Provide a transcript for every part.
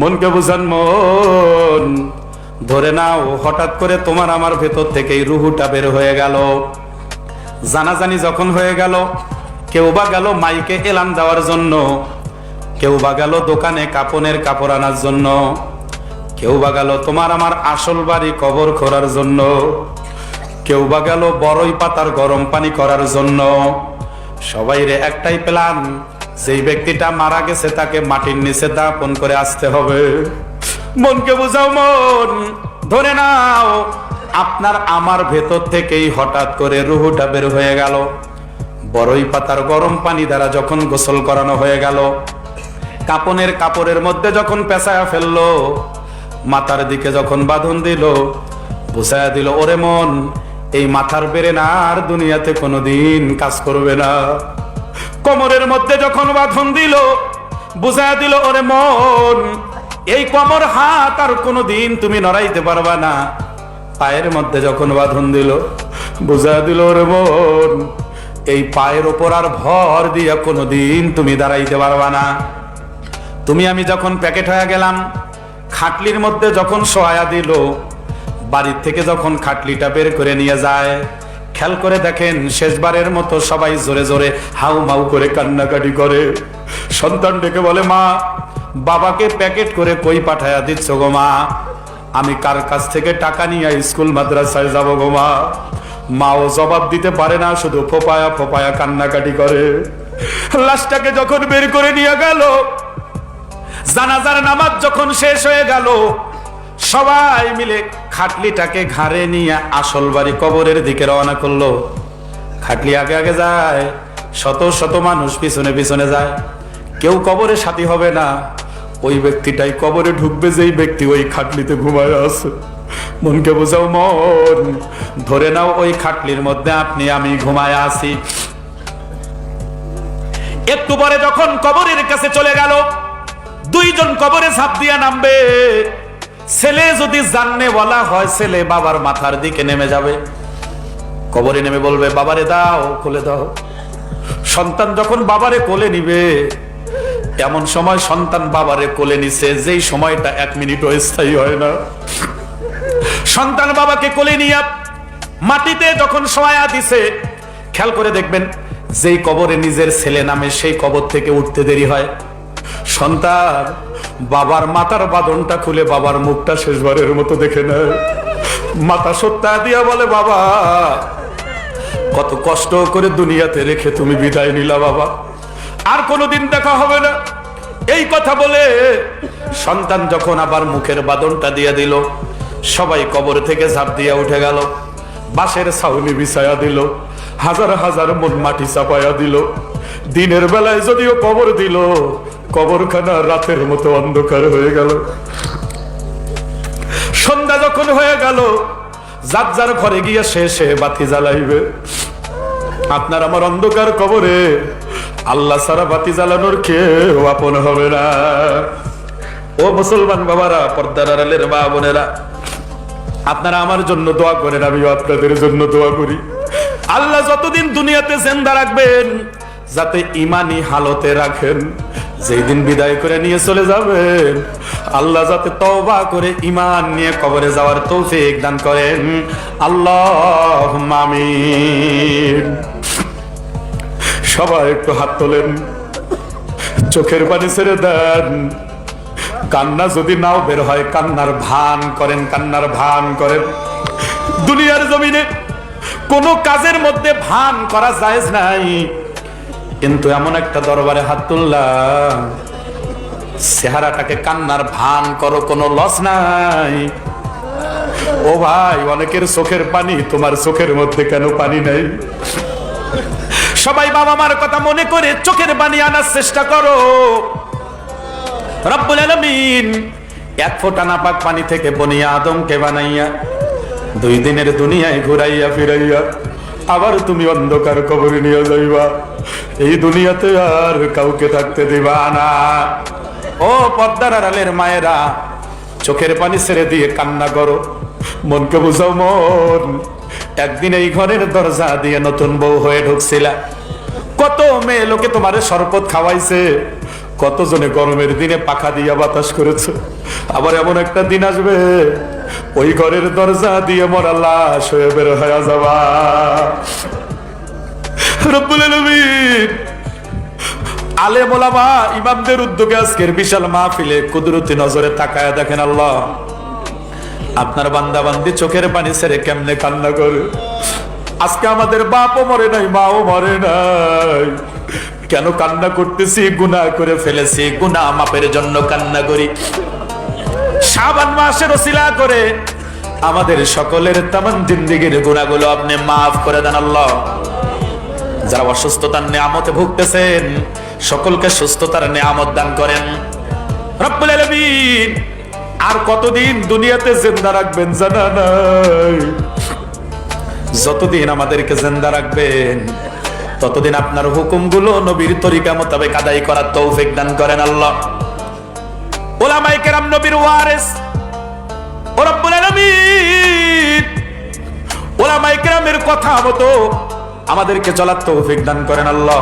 মনকে বুঝান মন। ধরে নাও, হঠাৎ করে তোমার আমার ভেতর থেকেই রুহুটা বের হয়ে গেল। জানাজানি যখন হয়ে গেল কেউ বা গেল মাইকে এলান দেওয়ার জন্য কেউ বা গেল দোকানে কাপনের কাপড় আনার জন্য কেউ বা গেল তোমার আমার আসল বাড়ি কবর খোরার জন্য কেউ বা গেল বড়ই পাতার গরম পানি করার জন্য। সবাই রে একটাই প্ল্যান যেই ব্যক্তিটা মারা গেছে, তাকে মাটির নিচে দাপন করে আসতে হবে। মনকে বুঝাও মন, ধরে নাও, আপনার আমার ভেতর থেকেই হঠাৎ করে রুহুটা বের হয়ে গেল। বড়ই পাতার গরম পানি দ্বারা যখন গোসল করানো হয়ে গেল, কাপনের কাপড়ের মধ্যে যখন পেঁচায়া ফেলল, মাথার দিকে যখন বাঁধন দিল, বুঝায়া দিল, ওরে মন, এই মাথার বেড়ে না আর দুনিয়াতে কোনোদিন কাজ করবে না। কোমরের মধ্যে যখন বাঁধন দিল বুঝা দিল, ওরে মন, এই কোমর হাত আর কোনোদিন তুমি নড়াইতে পারবা না। পায়ের মধ্যে যখন বাঁধন দিল বুঝা দিল, ওরে মন, এই পায়ের ওপর আর ভর দিয়া কোনোদিন তুমি দাঁড়াইতে পারবা না। তুমি আমি যখন প্যাকেট হয়ে গেলাম, খাটলির মধ্যে যখন সহায়া দিল, বাড়ির থেকে যখন খাটলিটা বের করে নিয়ে যায় খেয়াল করে দেখেন, শেষবারের মতো সবাই জোরে জোরে হাউ মাউ করে কান্নাকাটি করে। সন্তান ডেকে বলে, মা, বাবাকে প্যাকেট করে কই পাঠায়া দিচ্ছ গো মা? আমি কার কাছ থেকে টাকা নিয়ে স্কুল মাদ্রাসায় যাব গো মা? মাও জবাব দিতে পারে না, শুধু ফোপায়া ফোপায়া কান্নাকাটি করে। লাশটাকে যখন বের করে নিয়ে গেল, জানাজার নামাজ যখন শেষ হয়ে গেল, সবাই মিলে খাটলিটাকে ঘাড়ে নিয়ে আসল বাড়ি কবরের দিকে রওনা করল। খাটলি আগে আগে যায়, শত শত মানুষ পিছনে পিছনে যায়। কেউ কবরে সাথী হবে না। ওই ব্যক্তিটাই কবরে ঢুকবে, যেই ব্যক্তি ওই খাটলিতে ঘুমায় আছে। মনকে বোঝাও মন, ধরে নাও ওই খাটলির মধ্যে আপনি, আমি ঘুমায় আছি। একটু পরে যখন কবরের কাছে চলে গেল, দুইজন কবরে ঝাঁপ দিয়া নামবে। ছেলে যদি জাননে বলা হয়, ছেলে বাবার মাথার দিকে নেমে যাবে। কবরে নেমে বলবে, বাবারে দাও খুলে দাও। সন্তান যখন বাবারে কোলে নিবে, এমন সময় সন্তান বাবারে কোলে নিছে, যেই সময়টা এক মিনিটও স্থায়ী হয় না। সন্তান বাবাকে কোলে নিয়ে মাটিতে যখন সহায়া দিছে, খেয়াল করে দেখবেন, যেই কবরে নিজের ছেলে নামে সেই কবর থেকে উঠতে দেরি হয়। সন্তান বাবার মাথার বাদনটা খুলে বাবার মুখটা শেষবারের মতো দেখে নেয়। মাথা সত্তা দিয়া বলে, বাবা, কত কষ্ট করে দুনিয়াতে রেখে তুমি বিদায় নিলা বাবা। আর কোনোদিন দেখা হবে না। এই কথা বলে সন্তান যখন আবার মুখের বাদনটা দিয়ে দিল, সবাই কবর থেকে ঝাঁপ দিয়ে উঠে গেল। বাঁশের ছাউনি বিছায়া দিল, হাজার হাজার মন মাটি চাপায়া দিল। দিনের বেলায় যদিও কবর দিল কবরখানা রাতের মতো অন্ধকার হয়ে গেল। সন্ধ্যা যখন হয়ে গেল, যার যার ঘরে গিয়ে শেষে বাতি জ্বালাইবে। আপনার আমার অন্ধকার কবরে আল্লাহ সারা বাতি জ্বালানোর কেউ আপন হবে না। ও মুসলমান বাবারা, পর্দার আড়ালের মা বোনেরা, আপনারা আমার জন্য দোয়া করেন, আমিও আপনাদের জন্য দোয়া করি। আল্লাহ যতদিন দুনিয়াতে জেন্দা রাখবেন, যাতে ইমানি হালতে রাখেন। যেই দিন বিদায় করে নিয়ে চলে যাবেন আল্লাহ যাতে তওবা করে ইমান নিয়ে কবরে যাওয়ার তৌফিক দান করেন। আল্লাহ আমিন। সবাই একটু হাত তোলেন, চোখের পানি ছেড়ে দেন। কান্না যদি নাও বের হয়, কান্নার ভান করেন, কান্নার ভান করেন। দুনিয়ার জমিনে কোনো কাজের মধ্যে ভান করা জায়েজ নাই। কিন্তু এমন একটা দরবারে হাত তুললাম, চেহারাটাকে কান্নার ভান করো, কোনো লস নাই। ও ভাই, অনেকের চোখের পানি, তোমার চোখের মধ্যে কেন পানি নাই? সবাই বাবা মার কথা মনে করে চোখের পানি আনার চেষ্টা করো। রব্বুল আলামিন এক ফোঁটা নাপাক পানি থেকে বনিয়া আদমকে বানাইয়া, দুই দিনের দুনিয়ায় ঘুরাইয়া ফিরাইয়া, আবার তুমি অন্ধকার কবরে নিয়ে যাইবা। এই দুনিয়াতে আর কাউকে থাকতে দিবা না। ও পদ্মার আড়ালের মায়েরা, চোখের পানি ছেড়ে দিয়ে কান্না করো। মনকে বুঝাও মন, একদিন এই ঘরের দরজা দিয়ে নতুন বউ হয়ে ঢুকছিলা। কত মেয়ে লোকে তোমারে শরবত খাওয়াইছে, কতজনে গরমের দিনে পাখা দিয়া বাতাস করেছে। আবার এমন একটা দিন আসবে, ওই ঘরের দরজা দিয়ে মরা লাশ হয়ে বের হয়ে যাবা। রব্বুল আলামিন আলেম ওলামা ইমামদের উদ্যোগে আজকের বিশাল মাহফিলে কুদরতি নজরে তাকায় দেখেন আল্লাহ। আপনার বান্দা বান্দি চোখের পানি ছেড়ে কেমনে কান্না করে? আজকে আমাদের বাপও মরে নাই, মাও মরে নাই। কেন কান্না করতেছি, গুনাহ করে ফেলেছি, গুনাহ মাপের জন্য কান্না করি। সাবান মাসের ওসিলা করে আমাদের সকলের তামান জিন্দিগির গুণাগুলো আপনি মাফ করে দেন আল্লাহ। যারা অসুস্থতার নিয়ামতে ভুগতেছেন, সকলকে সুস্থতার নিয়ামত দান করেন। আর কতদিন দুনিয়াতে জিন্দা রাখবেন জানা নাই? যতদিন আমাদেরকে জিন্দা রাখবেন, ততদিন আপনার হুকুমগুলো নবীর তরিকা মোতাবেক আদায় করার তৌফিক দান করেন আল্লাহ। ওলামায়ে কেরাম নবীর ওয়ারিস, ও রব্বুল আলামিন, ওলামায়ে কেরামের কথা মতো আমাদেরকে চলার তৌফিক দান করেন আল্লাহ।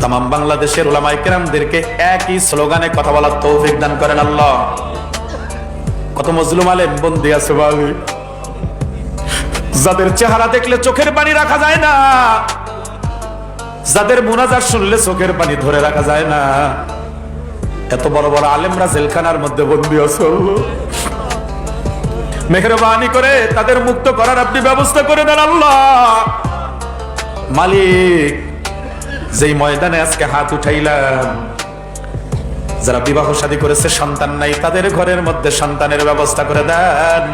তাম বাংলাদেশের ওলামায়ে কেরামদেরকে একই স্লোগানে কথা বলার তৌফিক দান করেন আল্লাহ। কত মজলুম আলেম, বন্দি আছে বাবি। যাদের চেহারা দেখলে চোখের পানি রাখা যায় না, যাদের মোনাজার শুনলে চোখের পানি ধরে রাখা যায় না। এত বড় বড় আলেমরা জেলখানার মধ্যে বন্দি আছে। মেহরবানি করে তাদের মুক্ত করার আপনি ব্যবস্থা করে দেন আল্লাহ। মালিক, যেই ময়দানে আজকে হাত উঠাইলাম, যারা বিবাহ শাদী করেছে, সন্তান নাই, তাদের ঘরের মধ্যে সন্তানের ব্যবস্থা করে দেন।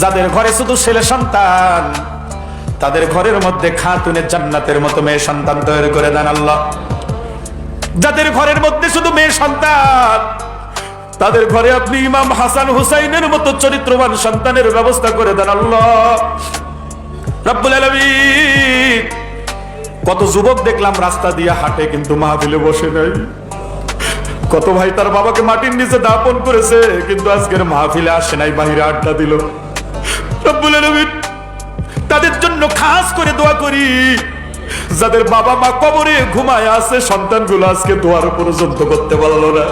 যাদের ঘরে শুধু ছেলে সন্তান, তাদের ঘরের মধ্যে খাতুনের জান্নাতের মতো মেয়ে সন্তান তৈরি করে দেন আল্লাহ। যাদের ঘরের মধ্যে শুধু মেয়ে সন্তান তাদের ঘরে আপনি ইমাম হাসান হুসাইনের মতো চরিত্রবান সন্তানের ব্যবস্থা করে দেন আল্লাহ। কত যুবক দেখলাম রাস্তা দিয়ে হাঁটে কিন্তু মাহফিলে বসে নাই। কত ভাই তার বাবাকে মাটির নিচে দাপন করেছে, কিন্তু আজকের মাহফিলে আসে নাই, বাহিরে আড্ডা দিল। তাদের জন্য খাস করে দোয়া করি। যাদের বাবা মা কবরে ঘুমায় আছে, সন্তানগুলো আজকে দোয়ার পর্যন্ত করতে পারল না।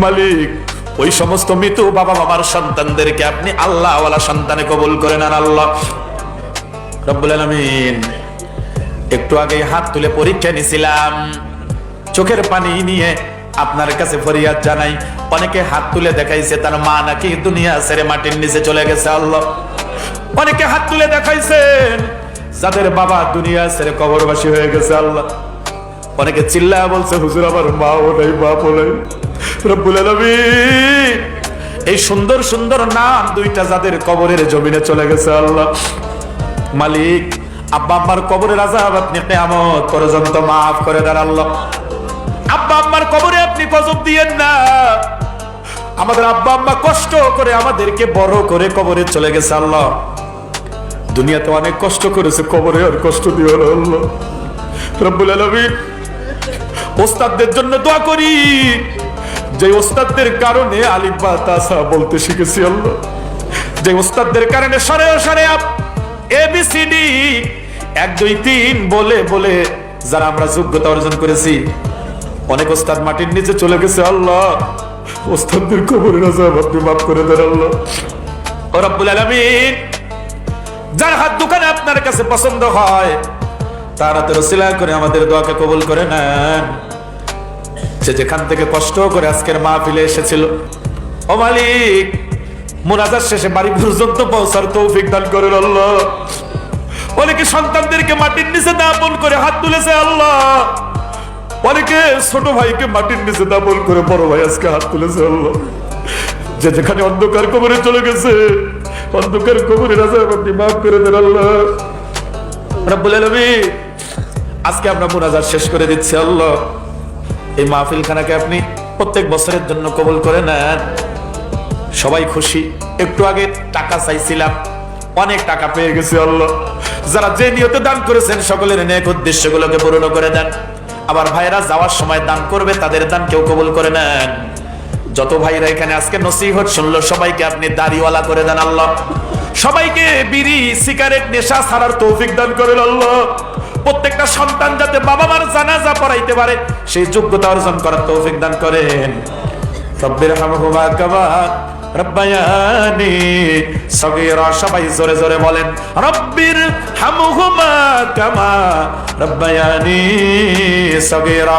মালিক, ওই সমস্ত মৃত বাবা বাবার সন্তানদেরকে আপনি আল্লাহ সন্তানে কবুল করে নেন আল্লাহ। একটু আগে হাত তুলে পরীক্ষা নিছিলাম চোখের পানি নিয়ে আপনার কাছে ফরিয়াদ জানাই। অনেকে হাত তুলে দেখাইছে, তার মা নাকি দুনিয়া ছেড়ে মাটির নিচে চলে গেছে আল্লাহ। অনেকে হাত তুলে দেখাইছেন, যাদের বাবা দুনিয়া ছেড়ে কবরবাসী হয়ে গেছে আল্লাহ। অনেকে চিল্লা বলছে, হুজুর, আমার মাও নাই বাপও নাই। এই সুন্দর সুন্দর নাম দুইটা যাদের কবরের জমিনে চলে গেছে আল্লাহ। মালিক, আব্বা আম্মার কবরের আজাব আপনি কেয়ামত পর্যন্ত মাফ করে দেন আল্লাহ। আব্বা আম্মার কবরে আপনি গজব দিয়েন না। আমাদের আব্বা আম্মা কষ্ট করে আমাদেরকে বড় করে কবরে চলে গেছে আল্লাহ। দুনিয়াতে অনেক কষ্ট করেছে, কবরে আর কষ্ট দিও না আল্লাহ। রব্বুল আলামিন, ওস্তাদদের জন্য দোয়া করি। যে ওস্তাদদের কারণে আলিফা তাসা বলতে শিখেছি আল্লাহ। যে ওস্তাদদের কারণে সরে সরে এবিসিডি এক, দুই, তিন, বলে বলে যারা আমরা যোগ্যতা অর্জন করেছি, অনেক ওস্তাদ মাটির নিচে চলে গেছে, আল্লাহ। ওস্তাদদের কবরের আজাব আপনি মাফ করে দেন, আল্লাহ। ও রব্বুল আলামিন, যার হাত দোকানে আপনার কাছে পছন্দ হয়, তার হাতে রসিলা করে আমাদের দোয়াকে কবুল করে নেন। সে যেখান থেকে কষ্ট করে আজকের মা মাহফিলে এসেছিল। ও মালিক, মোনাজার শেষে বাড়ি পর্যন্ত পৌঁছার তৌফিক দান করেন আল্লাহ। অনেকে সন্তানদেরকে মাটির নিচে দাপন করে হাত তুলেছে আল্লাহ। অনেকে ছোট ভাইকে মাটির নিচে দাপন করে বড় ভাই আজকে হাত তুলেছে আল্লাহ। যে যেখানে অন্ধকার কবরে চলে গেছে, অন্ধকার কবরে রাজা আপনি মাফ করে দেন আল্লাহ। রব্বুল আলামিন, আজকে আমরা মোনাজাত শেষ করে দিচ্ছি আল্লাহ। এই মাহফিল খানাকে আপনি প্রত্যেক বছরের জন্য কবুল করে নেন। সবাই খুশি। একটু আগে টাকা চাইছিলাম। অনেক টাকা পেয়ে গেছি, আল্লাহ। যারা যে নিয়তে দান করেছেন, সকলের নেক উদ্দেশ্যগুলোকে পূরণ করে দেন। আবার ভাইরা যাওয়ার সময় দান করবে, তাদের দান কেউ কবুল করে নেন। যত ভাইরা এখানে আজকে নসিহত শুনলো, সবাইকে আপনি দাড়িওয়ালা করে দেন, আল্লাহ। সবাইকে বিড়ি, সিগারেট, নেশা ছাড়ার তৌফিক দান করেন, আল্লাহ। প্রত্যেকটা সন্তান যাতে বাবা মার জানাজা পড়াইতে পারে, সেই যোগ্যতা অর্জন করার তৌফিক দান করেন। রব্বির হামহুমা কামা রব্বায়ানি। সগীরা সবাই জোরে জোরে বলেন রব্বির হামহুমা কামা রব্বায়ানি। সগীরা